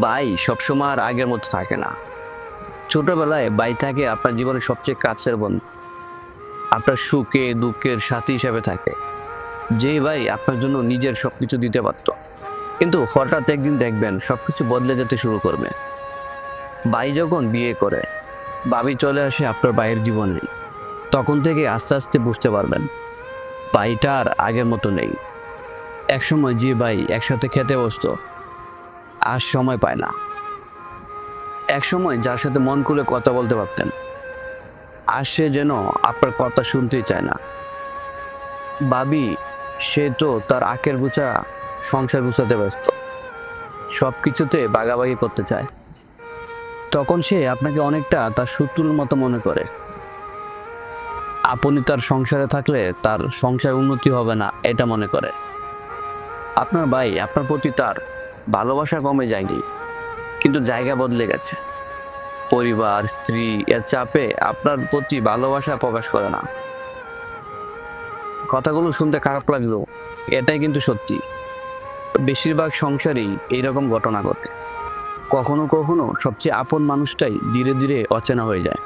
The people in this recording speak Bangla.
ভাই সবসময় আর আগের মতো থাকে না। ছোটবেলায় ভাই থাকে আপনার জীবনের সবচেয়ে কাছের বন্ধু। আপনার সুখে, দুঃখের সাথী হিসাবে থাকে। যেই ভাই আপনার জন্য নিজের সব কিছু দিতে পারত। কিন্তু হঠাৎ একদিন দেখবেন সব কিছু বদলে যেতে শুরু করবে। ভাই যখন বিয়ে করে ভাবি চলে আসে আপনার ভাইয়ের জীবনে তখন থেকে আস্তে আস্তে বুঝতে পারবেন ভাইটা আর আগের মতো নেই। একসময় যে ভাই একসাথে খেতে বসতো আর সময় পায় না। এক সময় যার সাথে মন খুলে কথা বলতে পারতেন আর সে যেন আপনার কথা শুনতেই চায় না। বাবি সে তো তার আখের গুছা সংসার গুছাতে ব্যস্ত। সব কিছুতে বাগাবাগি করতে চায়। তখন সে আপনাকে অনেকটা তার শত্রুর মতো মনে করে। আপনি তার সংসারে থাকলে তার সংসার উন্নতি হবে না, এটা মনে করে। আপনার ভাই আপনার প্রতি তার ভালোবাসা কমে যায়নি, কিন্তু জায়গা বদলে গেছে। পরিবার, স্ত্রী, এর চাপে আপনার প্রতি ভালোবাসা প্রকাশ করে না। কথাগুলো শুনতে খারাপ লাগল এটাই কিন্তু সত্যি। বেশিরভাগ সংসারেই এইরকম ঘটনা ঘটে। কখনো কখনো সবচেয়ে আপন মানুষটাই ধীরে ধীরে অচেনা হয়ে যায়।